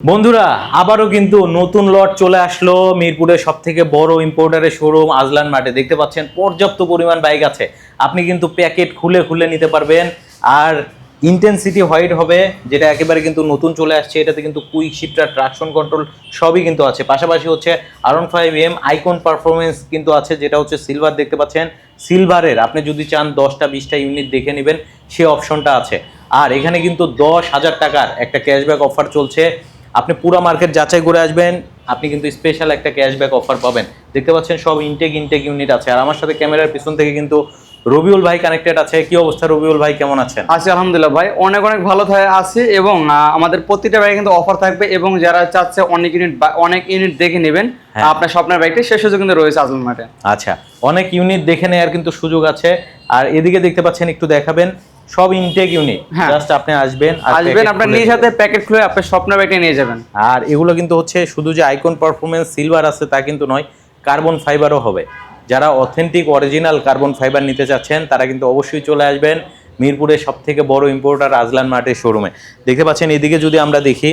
বন্ধুরা, আবারও কিন্তু নতুন লট চলে আসলো মিরপুরের সব থেকে বড় ইম্পোর্টারের শোরুম আজলান মাঠে। দেখতে পাচ্ছেন, পর্যাপ্ত পরিমাণ বাইক আছে। আপনি কিন্তু প্যাকেট খুলে খুলে নিতে পারবেন। আর ইন্টেন্সিটি হোয়াইট হবে, যেটা একেবারে কিন্তু নতুন চলে আসছে। এটাতে কিন্তু কুইক শিফটার ট্রাকশন কন্ট্রোল সবই কিন্তু আছে। পাশাপাশি হচ্ছে আরন ফাইভ এম আইকন পারফরমেন্স কিন্তু আছে, যেটা হচ্ছে সিলভার দেখতে পাচ্ছেন? সিলভারের আপনি যদি চান দশটা, বিশটা ইউনিট দেখে নেবেন, সে অপশনটা আছে। আর এখানে কিন্তু দশ হাজার টাকার একটা ক্যাশব্যাক অফার চলছে। আপনি পুরো মার্কেট যাচাই করে আসবেন আপনি কিন্তু স্পেশাল একটা ক্যাশব্যাক অফার পাবেন। দেখতে পাচ্ছেন সব ইনটেক ইনটেক ইউনিট আছে। আর আমার সাথে ক্যামেরার পিছন থেকে কিন্তু রবিউল ভাই কানেক্টেড আছে। কি অবস্থা রবিউল ভাই? কেমন আছেন? আছি আলহামদুলিল্লাহ ভাই। অনেক অনেক ভালো থাকে আছে এবং আমাদের প্রতিটা বাইকে কিন্তু অফার থাকবে এবং যারা চাচ্ছে অনেক ইউনিট অনেক ইউনিট দেখে নেবেন হ্যাঁ। আপনার স্বপ্নের বাইকটি সে সুযোগ কিন্তু রয়েছে আজল মাঠে। আচ্ছা অনেক ইউনিট দেখে নেওয়ার কিন্তু সুযোগ আছে। আর এদিকে দেখতে পাচ্ছেন একটু দেখাবেন। সব ইনটেক ইউনিট। জাস্ট আপনি আসবেন আর আসবেন আপনার নিজ হাতে প্যাকেট খুলে আপনার স্বপ্ন বাইকটি নিয়ে যাবেন। আর এগুলো কিন্তু হচ্ছে শুধু যে আইকন পারফরমেন্স সিলভার আছে তা কিন্তু নয় কার্বন ফাইবারও হবে। যারা অথেন্টিক অরিজিনাল কার্বন ফাইবার নিতে চাচ্ছেন তারা কিন্তু অবশ্যই চলে আসবেন মিরপুরের সব থেকে বড় ইম্পোর্টার আজলান মার্টের শোরুমে দেখতে পাচ্ছেন এদিকে যদি আমরা দেখি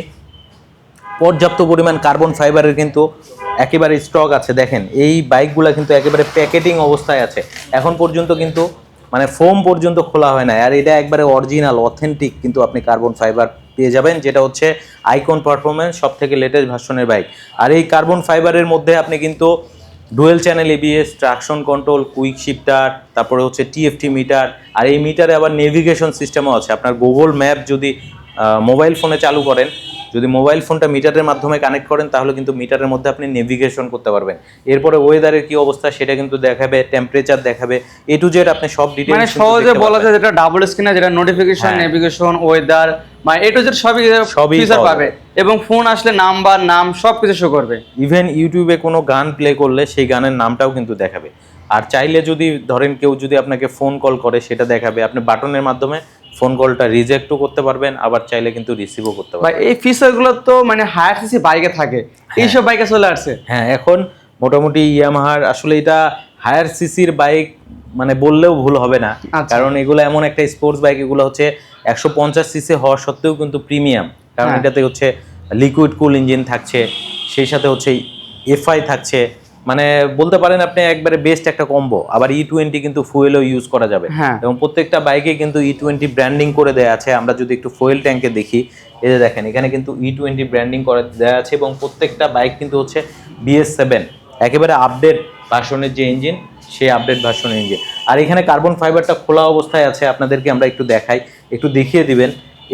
পর্যাপ্ত পরিমাণ কার্বন ফাইবারের কিন্তু একেবারে স্টক আছে। দেখেন এই বাইকগুলো কিন্তু একেবারে প্যাকেটিং অবস্থায় আছে। এখন পর্যন্ত কিন্তু মানে ফোম পর্যন্ত খোলা হয় না আর এটা একবারে অরিজিনাল অথেন্টিক কিন্তু আপনি কার্বন ফাইবার পেয়ে যাবেন, যেটা হচ্ছে আইকন পারফরমেন্স সব থেকে লেটেস্ট ভার্সনের বাইক আর এই কার্বন ফাইবারের মধ্যে আপনি কিন্তু dual channel ABS traction control quick shifter তারপরে হচ্ছে টিএফটি মিটার আর এই মিটারে আবার নেভিগেশন সিস্টেমও আছে। আপনার গুগল ম্যাপ যদি মোবাইল ফোনে চালু করেন যদি মোবাইল ফোনটা মিটারের মাধ্যমে কানেক্ট করেন তাহলে কিন্তু মিটারের মধ্যে আপনি নেভিগেশন করতে পারবেন। এরপরে ওয়েদারের কি অবস্থা সেটা কিন্তু দেখাবে টেম্পারেচার দেখাবে এ টু জেড আপনি সব ডিটেইলস মানে সহজে বলা যায় যেটা ডাবল স্ক্রিনে যেটা নোটিফিকেশন। নেভিগেশন ওয়েদার মানে এ টু জেড সবই সবই ফিচার পাবে। এবং ফোন আসলে নাম্বার নাম সব কিছু শো করবে ইভেন ইউটিউবে কোনো গান প্লে করলে সেই গানের নামটাও কিন্তু দেখাবে। আর চাইলে যদি ধরেন কেউ যদি আপনাকে ফোন কল করে সেটা দেখাবে। আপনি বাটনের মাধ্যমে ফোন কলটা রিজেক্টও করতে পারবেন আবার চাইলে কিন্তু রিসিভও করতে পারবেন। এই ফিচারগুলো তো মানে হায়ার সিসি বাইকে থাকে। এইসব বাইকে চলে আসছে। হ্যাঁ এখন মোটামুটি ইয়ামাহার আসলে এটা হায়ার সিসির বাইক মানে বললেও ভুল হবে না। আচ্ছা। কারণ এগুলো এমন একটা স্পোর্টস বাইক এগুলো হচ্ছে একশো পঞ্চাশ সিসি হওয়া সত্ত্বেও কিন্তু প্রিমিয়াম কারণ হ্যাঁ। এটাতে হচ্ছে লিকুইড কুল ইঞ্জিন থাকছে সেই সাথে হচ্ছে এফআই থাকছে। মানে বলতে পারেন আপনি একবারে বেস্ট একটা কম্বো আবার ই টোয়েন্টি কিন্তু ফুয়েলও ইউজ করা যাবে। হ্যাঁ। এবং প্রত্যেকটা বাইকে কিন্তু ই টোয়েন্টি ব্র্যান্ডিং করে দেওয়া আছে। আমরা যদি একটু ফুয়েল ট্যাঙ্কে দেখি এই যে দেখেন এখানে কিন্তু ই টোয়েন্টি ব্র্যান্ডিং করে দেওয়া আছে এবং প্রত্যেকটা বাইক কিন্তু হচ্ছে বিএস সেভেন একেবারে আপডেট ভার্সনের যে ইঞ্জিন সেই আপডেট ভার্সনের ইঞ্জিন আর এখানে কার্বন ফাইবারটা খোলা অবস্থায় আছে আপনাদেরকে আমরা একটু দেখাই। একটু দেখিয়ে দিবেন।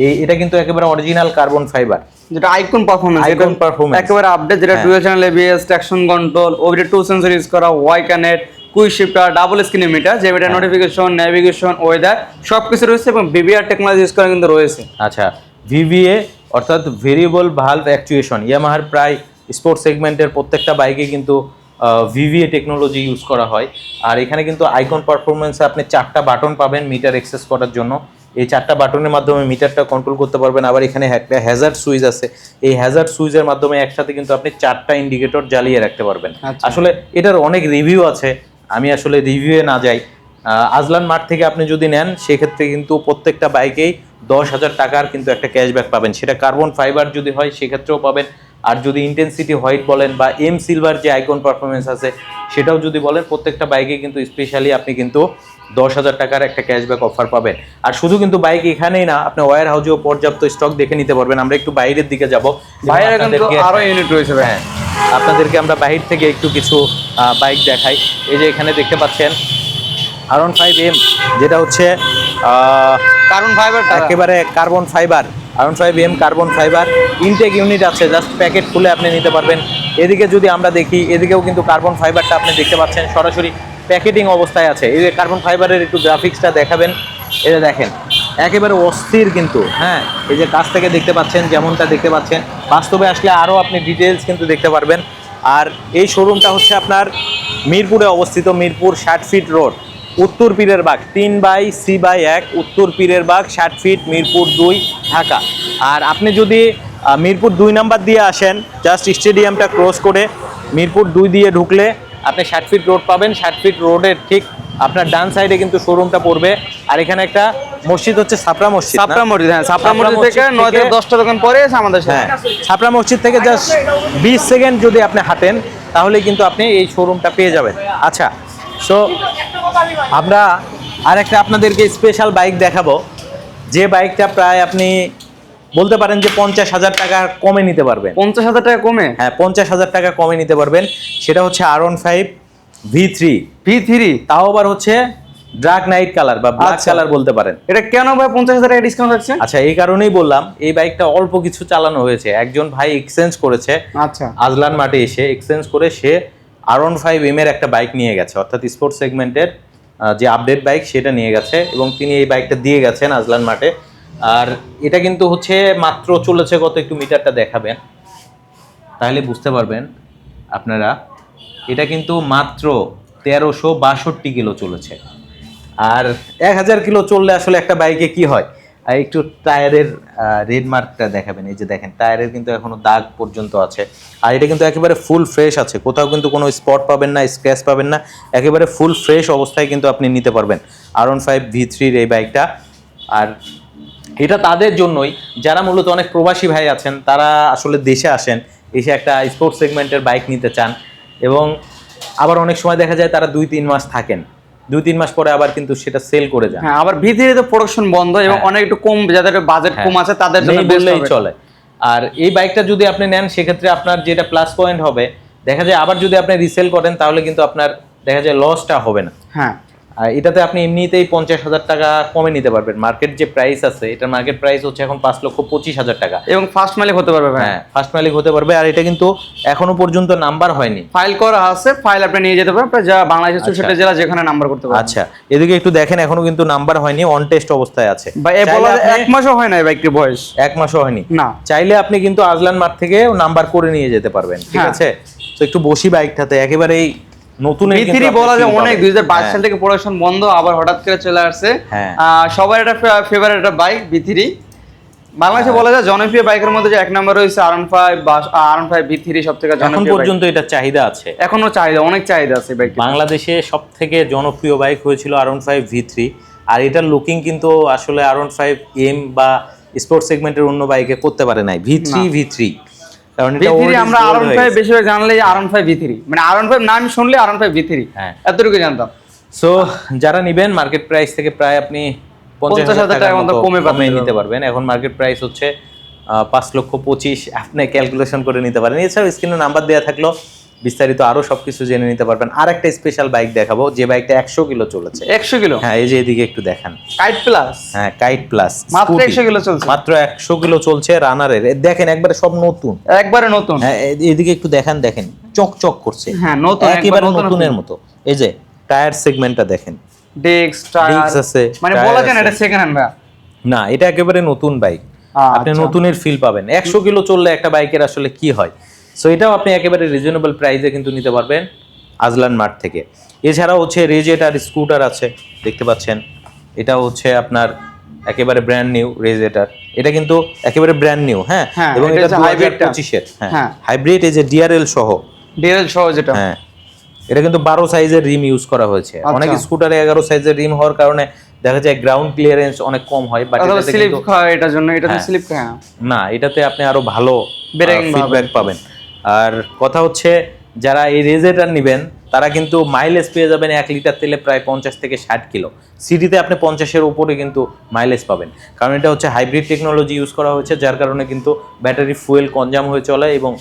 এই এটা কিন্তু একেবারে অরিজিনাল কার্বন ফাইবার যেটা আইকন পারফরমেন্স Icon performance। একেবারে আপডেট যেটা। Dual channel ABS traction control ওভিডি two sensor use করা Y connect quick shifter double screen meter যে মিটার। নোটিফিকেশন নেভিগেশন ওয়েদার সব কিছু রয়েছে এবং বিবিআর টেকনোলজি ইউজ করা কিন্তু রয়েছে আচ্ছা ভিভিএ অর্থাৎ ভেরিয়েবল ভালভ অ্যাকচুয়েশন ইয়ামাহার প্রায় স্পোর্টস সেগমেন্টের প্রত্যেকটা বাইকে কিন্তু ভিভিএ টেকনোলজি ইউজ করা হয় আর এখানে কিন্তু আইকন পারফরমেন্সে আপনি চারটা বাটন পাবেন মিটার এক্সেস করার জন্য এই চারটা বাটনের মাধ্যমে মিটারটা কন্ট্রোল করতে পারবেন। আবার এখানে একটা হ্যাজার্ড সুইচ আছে। এই হ্যাজার্ড সুইচের মাধ্যমে একসাথে কিন্তু আপনি চারটা ইন্ডিকেটর জ্বালিয়ে রাখতে পারবেন। আচ্ছা। আসলে এটার অনেক রিভিউ আছে। আমি আসলে রিভিউয়ে না যাই। আজলান মাঠ থেকে আপনি যদি নেন সেক্ষেত্রে কিন্তু প্রত্যেকটা বাইকেই দশ হাজার টাকার কিন্তু একটা ক্যাশব্যাক পাবেন। সেটা কার্বন ফাইবার যদি হয় সেক্ষেত্রেও পাবেন। আর যদি ইন্টেন্সিটি হোয়াইট বলেন বা এম সিলভার যে আইকন পারফরমেন্স আছে সেটাও যদি বলেন প্রত্যেকটা বাইকে কিন্তু স্পেশালি আপনি কিন্তু দশ হাজার টাকার একটা ক্যাশব্যাক অফার পাবেন। আর শুধু কিন্তু বাইক এখানেই না আপনি ওয়ার হাউজেও পর্যাপ্ত স্টক দেখে নিতে পারবেন। আমরা একটু বাইরের দিকে যাব। বাইরে কিন্তু আরও ইউনিট রয়েছে হ্যাঁ আপনাদেরকে আমরা বাহির থেকে একটু কিছু বাইক দেখাই। এই যে এখানে দেখতে পাচ্ছেন আরন ফাইভ এম যেটা হচ্ছে আহ, কারণ ফাইবার একেবারে carbon fibre R one five M carbon fibre intake unit আছে জাস্ট প্যাকেট খুলে আপনি নিতে পারবেন। এদিকে যদি আমরা দেখি, এদিকেও কিন্তু কার্বন ফাইবারটা আপনি দেখতে পাচ্ছেন, সরাসরি প্যাকেটিং অবস্থায় আছে। এই যে কার্বন ফাইবারের একটু গ্রাফিক্সটা দেখাবেন যে দেখেন, একেবারে অস্থির কিন্তু হ্যাঁ? এই যে কাছ থেকে দেখতে পাচ্ছেন, যেমনটা দেখতে পাচ্ছেন। বাস্তবে আসলে আরও আপনি ডিটেলস কিন্তু দেখতে পারবেন। আর এই শোরুমটা হচ্ছে আপনার মিরপুরে অবস্থিত, মিরপুর ষাট ফিট রোড উত্তর পীরের বাগ তিন বাই সি বাই এক উত্তর পীরের বাগ ষাট ফিট মিরপুর দুই ঢাকা। আর আপনি যদি মিরপুর দুই নাম্বার দিয়ে আসেন জাস্ট স্টেডিয়ামটা ক্রস করে মিরপুর দুই দিয়ে ঢুকলে আপনি ষাট ফিট রোড পাবেন। ষাট ফিট রোডের ঠিক আপনার ডান সাইডে কিন্তু শোরুমটা পড়বে। আর এখানে একটা মসজিদ হচ্ছে সাপরা মসজিদ না? সাপড়া মসজিদ হ্যাঁ সাপরা মসজিদ থেকে নয় থেকে দশটা দোকান পরে আমাদের হ্যাঁ ছাপরা মসজিদ থেকে জাস্ট বিশ সেকেন্ড যদি আপনি হাঁটেন তাহলে কিন্তু আপনি এই শোরুমটা পেয়ে যাবেন। আচ্ছা সো আমরা আরেকটা আপনাদেরকে স্পেশাল বাইক দেখাবো। যে বাইকটা প্রায় আপনি বলতে পারেন যে পঞ্চাশ হাজার টাকা কমে নিতে পারবেন। পঞ্চাশ হাজার টাকা কমে? হ্যাঁ পঞ্চাশ হাজার টাকা কমে নিতে পারবেন। সেটা হচ্ছে R one five V three V three তাও আবার হচ্ছে ড্রাক নাইট কালার বা ব্ল্যাক আচ্ছা। কালার বলতে পারেন। এটা কেন ভাই পঞ্চাশ হাজার টাকা ডিসকাউন্ট থাকছে? আচ্ছা এই কারণেই বললাম এই বাইকটা অল্প কিছু চালানো হয়েছে। একজন ভাই এক্সচেঞ্জ করেছে। আচ্ছা। আজলান মাঠে এসে এক্সচেঞ্জ করে সে আর ওয়ান ফাইভ এম এর একটা বাইক নিয়ে গেছে, অর্থাৎ স্পোর্টস সেগমেন্টের যে আপডেট বাইক সেটা নিয়ে গেছে এবং তিনি এই বাইকটা দিয়ে গেছেন আজলান মাঠে। আর এটা কিন্তু হচ্ছে মাত্র চলেছে কত একটু মিটারটা দেখাবেন। তাহলে বুঝতে পারবেন আপনারা, এটা কিন্তু মাত্র তেরোশো বাষট্টি কিলো চলেছে। আর এক হাজার কিলো চললে আসলে একটা বাইকে কি হয়? আর একটু টায়ারের রেড মার্কটা দেখাবেন। এই যে দেখেন, টায়ারের কিন্তু এখনও দাগ পর্যন্ত আছে। আর এটা কিন্তু একেবারে ফুল ফ্রেশ আছে। কোথাও কিন্তু কোনো স্পট পাবেন না স্ক্র্যাচ পাবেন না। একেবারে ফুল ফ্রেশ অবস্থায় কিন্তু আপনি নিতে পারবেন। আর ওয়ান ফাইভ ভি থ্রির এই বাইকটা আর এটা তাদের জন্যই, যারা মূলত অনেক প্রবাসী ভাই আছেন, তারা আসলে দেশে আসেন, এসে একটা স্পোর্টস সেগমেন্টের বাইক নিতে চান। এবং আবার অনেক সময় দেখা যায় তারা দুই, তিন মাস থাকেন। দুই তিন মাস পরে আবার কিন্তু সেটা সেল করে যায় হ্যাঁ আবার ভিতরে তো প্রোডাকশন বন্ধ এবং হ্যাঁ। অনেক একটু কম যাদের বাজেট কম আছে তাদের জন্য বললেই চলে। আর এই বাইকটা যদি আপনি নেন সেক্ষেত্রে আপনার যেটা প্লাস পয়েন্ট হবে দেখা যায় আবার যদি আপনি রিসেল করেন তাহলে কিন্তু আপনার দেখা যায় লসটা হবে না। হ্যাঁ। আর এটাতে আপনি এমনিতেই পঞ্চাশ হাজার টাকা কমে নিতে পারবেন। মার্কেট যে প্রাইস আছে এটার মার্কেট প্রাইস হচ্ছে এখন পাঁচ লক্ষ পঁচিশ হাজার টাকা। এবং ফার্স্ট মালিক হতে পারবে হ্যাঁ ফার্স্ট মালিক হতে পারবে আর এটা কিন্তু এখনও পর্যন্ত নাম্বার হয়নি। ফাইল করা আছে ফাইল আপনি নিয়ে যেতে পারেন যা বাংলাদেশের চৌষট্টি জেলা যেখানে নাম্বার করতে পারবেন। আচ্ছা এদিকে একটু দেখেন এখনও কিন্তু নাম্বার হয়নি অন টেস্ট অবস্থায় আছে। এক মাসও হয় না বাইকটির বয়স। এক মাসও হয়নি। না। চাইলে আপনি কিন্তু আজলান মাঠ থেকে নাম্বার করে নিয়ে যেতে পারবেন ঠিক হ্যাঁ। আছে? তো একটু বসি বাইকটাতে একেবারেই নতুন ভি বলা যায় অনেক দুই হাজার বাইশ সাল থেকে প্রোডাকশন বন্ধ আবার হঠাৎ করে চলে আসছে। হ্যাঁ। সবার একটা ফেভারিট একটা বাইক ভি থ্রি বাংলাদেশে বলা যায় জনপ্রিয় বাইকের মধ্যে যে এক নম্বর রয়েছে আর ফাইভ বা আর ফাইভ ভি থ্রি সব থেকে এখন পর্যন্ত এটা চাহিদা আছে। এখনও চাহিদা অনেক চাহিদা আছে বাইক বাংলাদেশে সব থেকে জনপ্রিয় বাইক হয়েছিল R five V three R এটার লুকিং কিন্তু আসলে আর ফাইভ এম বা স্পোর্টস সেগমেন্টের অন্য বাইকে করতে পারে নাই। ভি থ্রি ভি থ্রি কারণ এটা থ্রি old is আমরা আর gold ফাইভ বেশিরভাগ জানলে আর ফাইভ ভি থ্রি মানে আর ফাইভ নাম শুনলে আর ফাইভ ভি থ্রি হ্যাঁ। এতটুকু জানতাম। সো যারা নিবেন মার্কেট প্রাইস থেকে প্রায় আপনি পঞ্চাশ হাজার টাকার মতো কমে কমে নিতে পারবেন। এখন মার্কেট প্রাইস হচ্ছে পাঁচ লক্ষ পঁচিশ। আপনি ক্যালকুলেশন করে নিতে পারেন। এছাড়াও স্ক্রিনে নাম্বার দেওয়া থাকল। বিস্তারিত আরও সবকিছু জেনে নিতে পারবেন। আর একটা স্পেশাল বাইক দেখাবো যে বাইকটা একশো কিলো চলেছে। একশো কিলো? হ্যাঁ এই যে এদিকে একটু দেখান। কাইট প্লাস হ্যাঁ কাইট প্লাস মাত্র 100 কিলো চলছে। মাত্র একশো কিলো চলছে রানারের দেখেন একবারে সব নতুন। একবারে নতুন? হ্যাঁ এদিকে একটু দেখান দেখেন চকচক করছে। হ্যাঁ, নতুন, একবার নতুনের মতো। এই যে টায়ার সেগমেন্টটা দেখেন। ডেক্স টায়ার আছে, মানে বলা যায় না এটা সেকেন্ড হ্যান্ড ভাই না এটা একেবারে নতুন বাইক আচ্ছা। আপনি নতুনের ফিল পাবেন। একশো কিলো চললে একটা বাইকের আসলে কি হয়? সো এটাও আপনি একেবারে রিজনেবল প্রাইসে কিন্তু নিতে পারবেন আজলান মার্ট থেকে। এছাড়াও হচ্ছে রেজেটার স্কুটার আছে দেখতে পাচ্ছেন। এটা হচ্ছে আপনার একেবারে ব্র্যান্ড নিউ রেজেটার। এটা কিন্তু একেবারে ব্র্যান্ড নিউ হ্যাঁ? হ্যাঁ, এবং এটা এটা দু হাজার পঁচিশের হ্যাঁ। হ্যাঁ। হাইব্রিড এই যে ডিআরএল সহ। ডিএল সহ যেটা। হ্যাঁ। এটা কিন্তু বারো সাইজের রিম ইউজ করা হয়েছে। আচ্ছা। অনেক স্কুটারে এগারো সাইজের রিম হওয়ার কারণে দেখা যায় গ্রাউন্ড ক্লিয়ারেন্স অনেক কম হয় বাট স্লিপ খায় এটার জন্য এটাতে হ্যাঁ। স্লিপ খায় না। এটাতে আপনি আরও ভালো ফিডব্যাক পাবেন। আর কথা হচ্ছে যারা এই রেজেটার নেবেন তারা কিন্তু মাইলেজ পেয়ে যাবেন এক লিটার তেলে প্রায় পঞ্চাশ থেকে ষাট কিলো। সিটিতে আপনি পঞ্চাশের উপরে কিন্তু মাইলেজ পাবেন। কারণ এটা হচ্ছে হাইব্রিড টেকনোলজি ইউজ করা হয়েছে যার কারণে কিন্তু ব্যাটারি ফুয়েল কনজাম হয়ে চলে এবং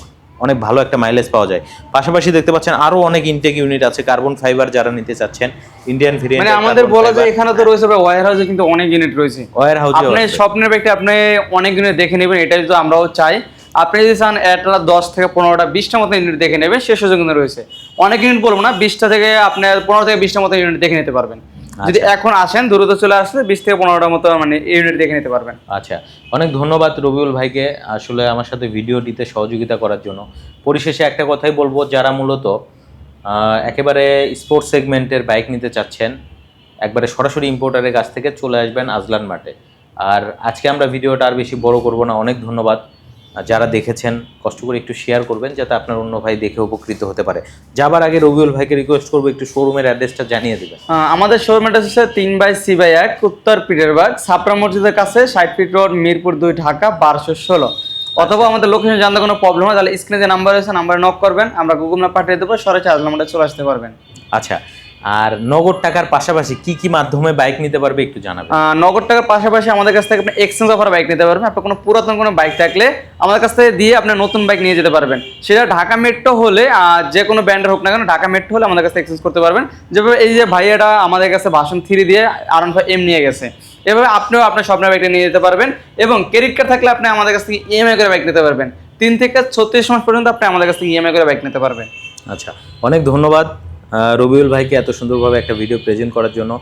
অনেক ভালো একটা মাইলেজ পাওয়া যায়। পাশাপাশি দেখতে পাচ্ছেন আরও অনেক ইনটেক ইউনিট আছে কার্বন ফাইবার যারা নিতে চাচ্ছেন ইন্ডিয়ান ভেরিয়েন্ট মানে আমাদের বলা যায় এখানে তো রয়েছে ওয়ার হাউসে কিন্তু অনেক ইউনিট রয়েছে। ওয়ার হাউসে আপনি স্বপ্নের ব্যক্তি আপনি অনেক ইউনিট দেখে নেবেন এটাই তো আমরাও চাই। আপনি যদি চান একটা দশ থেকে পনেরোটা বিশটা মতো ইউনিট দেখে নেবেন সে সুযোগ কিন্তু রয়েছে। অনেক ইউনিট বলব না বিশটা থেকে আপনি পনেরো থেকে বিশটা মতো ইউনিট দেখে নিতে পারবেন। যদি এখন আসেন দ্রুত চলে আসলে বিশ থেকে পনেরোটা মতো মানে ইউনিট দেখে নিতে পারবেন। আচ্ছা অনেক ধন্যবাদ রবিউল ভাইকে আসলে আমার সাথে ভিডিওটিতে সহযোগিতা করার জন্য। পরিশেষে একটা কথাই বলব যারা মূলত একেবারে স্পোর্টস সেগমেন্টের বাইক নিতে চাচ্ছেন একবারে সরাসরি ইম্পোর্টারের কাছ থেকে চলে আসবেন আজলান মাঠে। আর আজকে আমরা ভিডিওটা আর বেশি বড় করব না অনেক ধন্যবাদ। যারা দেখেছেন কষ্ট করে একটু শেয়ার করবেন যাতে আপনার অন্য ভাই দেখে উপকৃত হতে পারে। যাবার আগে রবিউল ভাইকে রিকোয়েস্ট করব একটু শোরুমের অ্যাড্রেসটা জানিয়ে দেবেন। আমাদের শোরুম অ্যাড্রেস হচ্ছে তিন বাই সি বাই এক উত্তর পিটেরবাগ ছাপড়া মসজিদের কাছে ষাট ফিট রোড মিরপুর দুই ঢাকা বারোশো ষোলো। অথবা আমাদের লোকেশন জানতে কোনো প্রবলেম হয় তাহলে স্ক্রিনে যে নাম্বার রয়েছে নাম্বারে নক করবেন আমরা গুগল ম্যাপ পাঠিয়ে দেবো সরাসরি চার্জ নাম্বারটা চলে আসতে পারবেন। আচ্ছা আর নগদ টাকার পাশাপাশি কি কি মাধ্যমে বাইক নিতে পারবে একটু জানাবেন। নগদ টাকার পাশাপাশি আমাদের কাছ থেকে আপনি এক্সচেঞ্জ অফার বাইক নিতে পারবেন। আপনার কোনো পুরাতন কোনো বাইক থাকলে আমাদের কাছ থেকে দিয়ে আপনি নতুন বাইক নিয়ে যেতে পারবেন। সেটা ঢাকা মেট্রো হলে যে কোনো ব্র্যান্ডের হোক না কেন ঢাকা মেট্রো হলে আমাদের কাছে এক্সচেঞ্জ করতে পারবেন। যেভাবে এই যে ভাইয়াটা আমাদের কাছে ভাষণ থ্রি দিয়ে আর এম নিয়ে গেছে। এভাবে আপনিও আপনার স্বপ্নের বাইকটা নিয়ে যেতে পারবেন এবং ক্রেডিট কার্ড থাকলে আপনি আমাদের কাছ থেকে ইএমআই করে বাইক নিতে পারবেন। তিন থেকে ছত্রিশ মাস পর্যন্ত আপনি আমাদের কাছ থেকে ইএমআই করে বাইক নিতে পারবেন। আচ্ছা অনেক ধন্যবাদ। রবিউল ভাইকে এত সুন্দরভাবে একটা ভিডিও প্রেজেন্ট করার জন্য।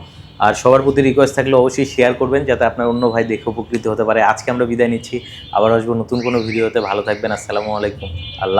আর সবার প্রতি রিকোয়েস্ট থাকলে অবশ্যই শেয়ার করবেন, যাতে আপনার অন্য ভাই দেখে উপকৃত হতে পারে। আজকে আমরা বিদায় নিচ্ছি, আবার আসব নতুন কোনো ভিডিওতে ভালো থাকবেন, আসসালামু আলাইকুম। আল্লাহ